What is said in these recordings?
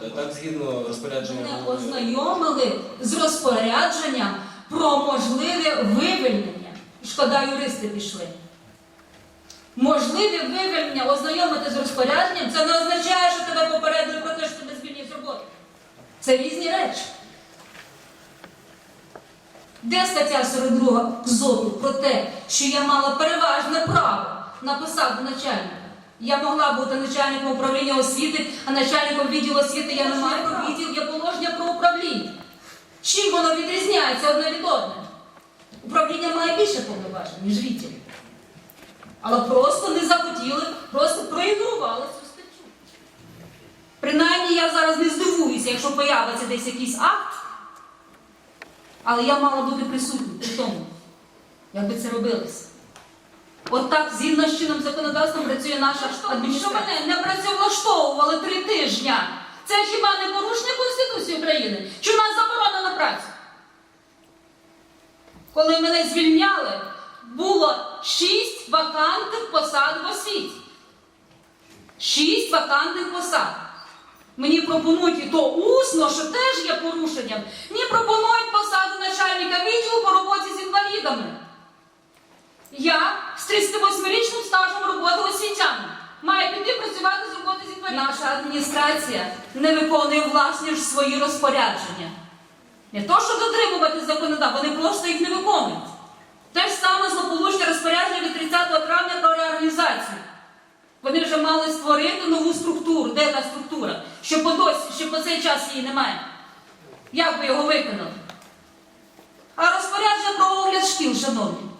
Так, згідно розпорядження Мене ознайомили з розпорядженням про можливе вивільнення. Шкода, юристи пішли. Можливе вивільнення, ознайомити з розпорядженням, це не означає, що тебе попередили про те, що тебе звільнять з роботи. Це різні речі. Де стаття 42 КЗОТу про те, що я мала переважне право на посаду начальника? Я могла бути начальником управління освіти, а начальником відділу освіти я не маю. Відділ є положення про управління. Чим воно відрізняється одне від одного? Управління має більше повноважень, ніж відділ. Але просто не захотіли, просто проігнорували цю статтю. Принаймні я зараз не здивуюся, якщо появиться десь якийсь акт, але я мала бути присутня при тому, як би це робилося. От згідно з чином законодавством працює наша адміністрація. Що мене не працевлаштовували три тижні. Це хіба не порушення Конституції України? Чи в нас заборона на працю? Коли мене звільняли, було шість вакантних посад в освіті. Шість вакантних посад. Мені пропонують і то усно, що теж є порушенням. Мені пропонують посаду начальника відділу по роботі з інвалідами. Я з 38-річним стажем роботи освітян маю піти працювати з роботи з інвалідами. Наша адміністрація не виконує власні ж свої розпорядження. Не то, що дотримувати законодавства, вони просто їх не виконують. Те ж саме злополучне розпорядження від 30 травня про реорганізацію. Вони вже мали створити нову структуру. Де та структура? Що по досі, що по цей час її немає. Як би його виконали? А розпорядження про огляд шкіл, шановні.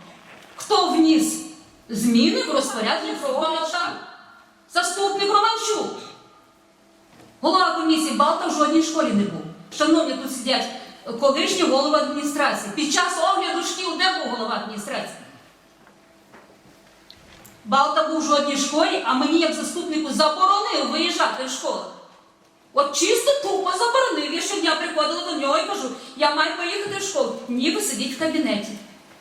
Хто вніс зміни в розпорядження про огляд? Заступник Романчук. Голова комісії Балта в жодній школі не був. Шановні, тут сидять колишні голови адміністрації. Під час огляду шкіл де був голова адміністрації? Балта був в жодній школі, а мені як заступнику заборонив виїжджати в школу. От чисто тупо заборонив. Я щодня приходила до нього і кажу, я маю поїхати в школу. Ні, ви сидіть в кабінеті.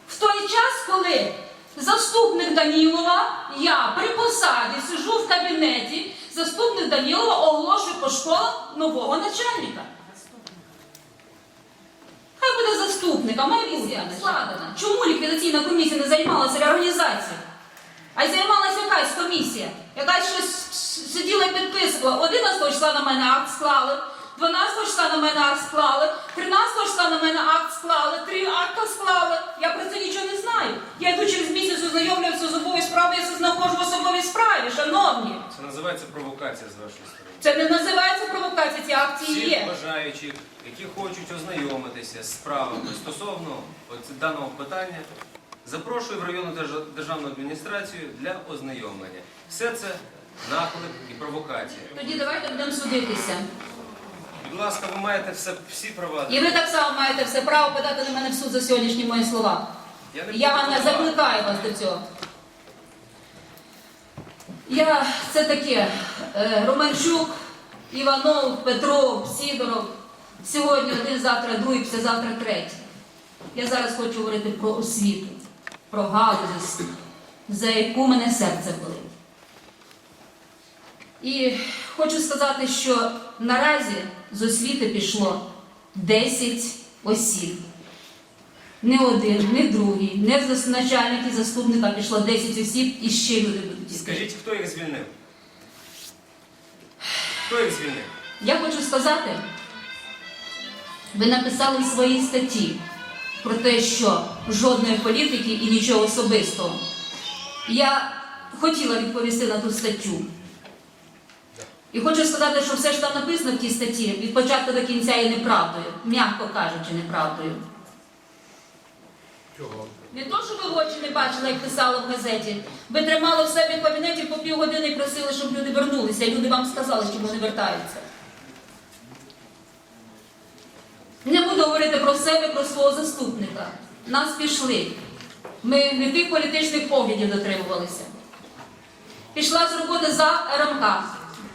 В той час, коли заступник Данілова, я при посаді сижу в кабінеті, заступник Данілова оголошує по школам нового начальника. Хай буде заступник, а має бути складена. Чому ліквідаційна комісія не займалася реорганізацією? А й займалася якась комісія, якась щось сиділа і підписувала. 11 числа на мене акт склали, 12 числа на мене акт склали, 13 числа на мене акт склали, три акта склали. Я про це нічого не знаю. Шановні. Це називається провокація з вашої сторони. Це не називається провокація, ці акції Всіх є. бажаючих, які хочуть ознайомитися з справами стосовно от даного питання, запрошую в районну держа- державну адміністрацію для ознайомлення. Все це наклик і провокація. Тоді давайте будемо судитися. Будь ласка, ви маєте все, всі права. І ви так само маєте все право подати на мене в суд за сьогоднішні мої слова. Я не Я буду вам не закликаю вас до цього. Я це таке. Романчук, Іванов, Петров, Сідоров. Сьогодні один, завтра другий, післязавтра третій. Я зараз хочу говорити про освіту, про галузь, за яку мене серце болить. І хочу сказати, що наразі з освіти пішло 10 осіб. Не один, не другий, не зас- начальник і заступника пішло 10 осіб і ще люди будуть. йти. Скажіть, хто їх звільнив? Хто їх звільнив? Я хочу сказати, ви написали в своїй статті про те, що жодної політики і нічого особистого. Я хотіла відповісти на ту статтю. І хочу сказати, що все, що там написано в тій статті, від початку до кінця є неправдою, м'яко кажучи, неправдою. Не то, що ви очі не бачили, як писали в газеті. Ви тримали в себе в кабінеті по півгодини і просили, щоб люди вернулися. І люди вам сказали, що вони вертаються. Не буду говорити про себе, про свого заступника. Нас пішли. Ми не тих політичних поглядів дотримувалися. Пішла з роботи за РМК.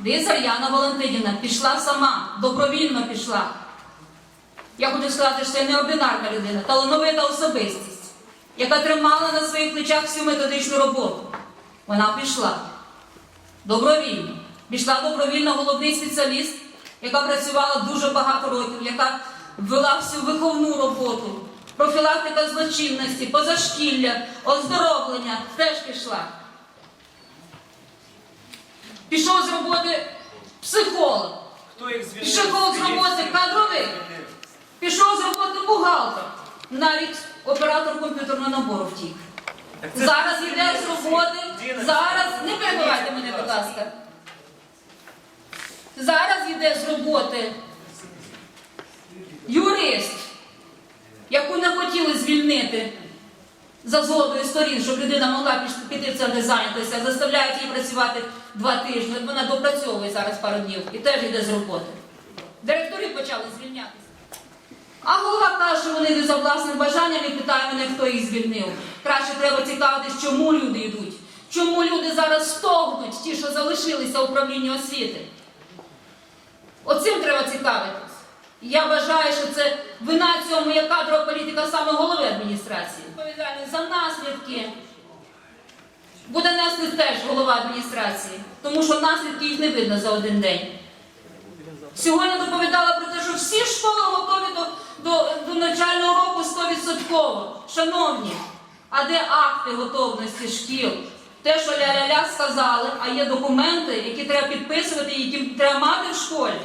Дизар Яна Валентинівна пішла сама, добровільно пішла. Я хочу сказати, що це неординарна людина, талановита особистість, яка тримала на своїх плечах всю методичну роботу. Вона пішла добровільно. Пішла добровільно головний спеціаліст яка працювала дуже багато років, яка вела всю виховну роботу, профілактика злочинності, позашкілля, оздоровлення теж пішла. Пішов з роботи психолог, Хто їх звільнив? пішов з роботи кадровик, пішов з роботи бухгалтер, навіть оператор комп'ютерного набору втік. Зараз йде з роботи, зараз, не перебивайте мене, будь ласка. Зараз йде з роботи юрист, яку не хотіли звільнити за згодою сторін, щоб людина могла піти в це не зайнятися, заставляють її працювати два тижні. Вона допрацьовує зараз пару днів і теж йде з роботи. Директори почали звільнятися. А голова каже, що вони йдуть за власним бажанням і питає мене, хто їх звільнив. Краще треба цікавитись, чому люди йдуть. Чому люди зараз стогнуть, ті, що залишилися в управлінні освіти. Оцим треба цікавитись. Я вважаю, що це вина цьому є кадрова політика саме голови адміністрації. Відповідальність за наслідки буде нести теж голова адміністрації, тому що наслідки їх не видно за один день. Сьогодні доповідала про те, що всі школи готові до, до, до навчального року 100%. Шановні, а де акти готовності шкіл? Те, що ля-ля-ля сказали, а є документи, які треба підписувати, які треба мати в школі.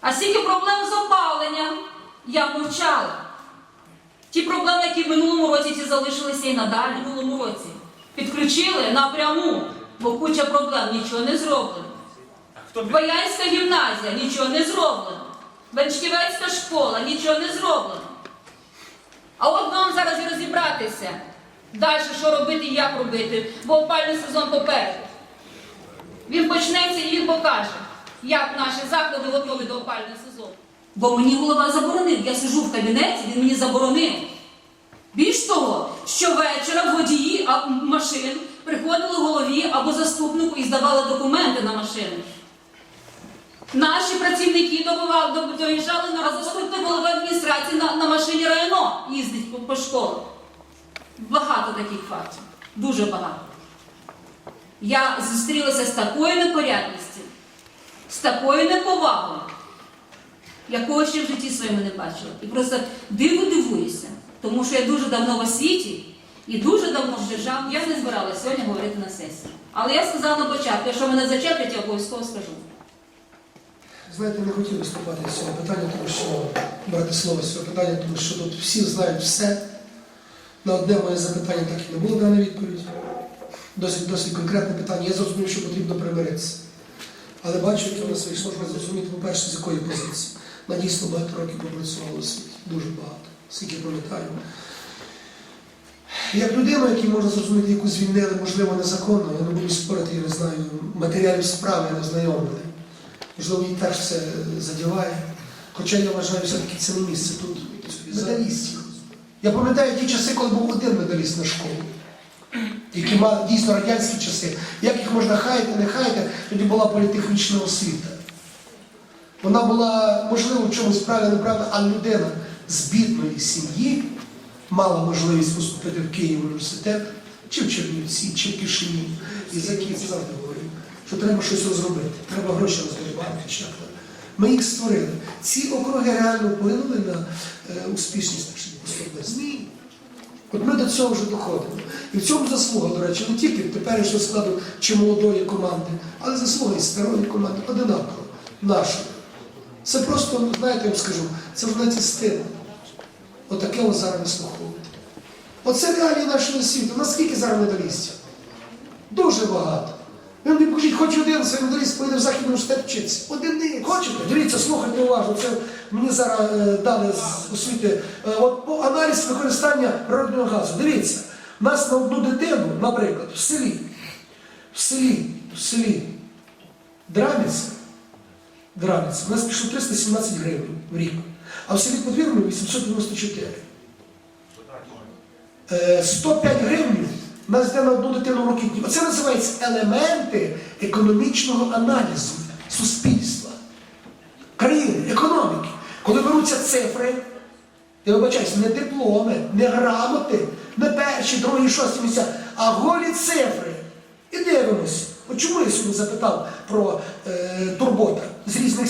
А скільки проблем з опаленням, я мовчала. Ті проблеми, які в минулому році ті залишилися і надалі в минулому році. Підключили напряму, бо куча проблем, нічого не зроблено. А хто під- Боянська гімназія, нічого не зроблено. Беншківецька школа, нічого не зроблено. А от вам зараз і розібратися. Далі, що робити і як робити, бо опальний сезон попереду. Він почнеться і він покаже, як наші заклади готові до опального сезону. Бо мені голова заборонив. Я сижу в кабінеті, він мені заборонив. Більш того, щовечора водії машин приходили голові або заступнику і здавали документи на машини. Наші працівники добували, доб- доїжджали на заступник голови адміністрації на, на машині Райно їздить по, по школах. Багато таких фактів. Дуже багато. Я зустрілася з такою непорядністю, з такою неповагою, якого ще в житті своєму не бачила. І просто диву дивуюся, тому що я дуже давно в освіті і дуже давно в державі. Я не збиралася сьогодні говорити на сесії. Але я сказала на початку, якщо мене зачеплять, я обов'язково скажу. Знаєте, не хотів виступати з цього питання, тому що брати слово з цього питання, тому що тут всі знають все. На одне моє запитання так і не було дана відповідь. Досить, досить конкретне питання. Я зрозумів, що потрібно примиритися. Але бачу, яке в нас вийшло, зрозуміти, по-перше, з якої позиції. На дійсно багато років попрацювала у світі. Дуже багато. Скільки пам'ятаю. Як людина, який можна зрозуміти, яку звільнили, можливо, незаконно, я не буду спорити, я не знаю, матеріалів справи не знайомий. Можливо, її теж це задіває. Хоча я вважаю, все-таки це не місце тут медалістів. Я пам'ятаю ті часи, коли був один медаліст на школу, які мали дійсно радянські часи. Як їх можна хаяти, не хаяти, тоді була політехнічна освіта. Вона була, можливо, в чомусь правильно, неправильно, але людина з бідної сім'ї мала можливість поступити в Київ університет, чи в Чернівці, чи в Кишині. І за Київ завжди говорив, що треба щось розробити, треба гроші розгрібати. Чи як. Ми їх створили. Ці округи реально вплинули на е, успішність нашої особистості. От ми до цього вже доходимо. І в цьому заслуга, до речі, не тільки теперішнього складу чи молодої команди, але заслуга і старої команди одинаково, нашої. Це просто, ну, знаєте, я вам скажу, це в знаєте, стило. Отаке ось зараз вислуховувати. Оце реалії нашого світу. Наскільки зараз медалістів? Дуже багато. Ви мені покажіть, хоч один свій медаліст поїде в Західний університет вчитися. Один Хочете? Дивіться, слухайте уважно. Це мені зараз е, дали з освіти. Е, от по аналіз використання природного газу. Дивіться, у нас на одну дитину, наприклад, в селі, в селі, в селі Драміця, Драміця, у нас пішло 317 гривень в рік, а в селі Подвірне 894. Е, 105 гривень нас йде одну дитину в роки. Оце називається елементи економічного аналізу суспільства, країни, економіки. Коли беруться цифри, я вибачаюсь, не дипломи, не грамоти, не перші, другі, шості місця, а голі цифри. І дивимось. Чому я сьогодні запитав про е, турбота з різних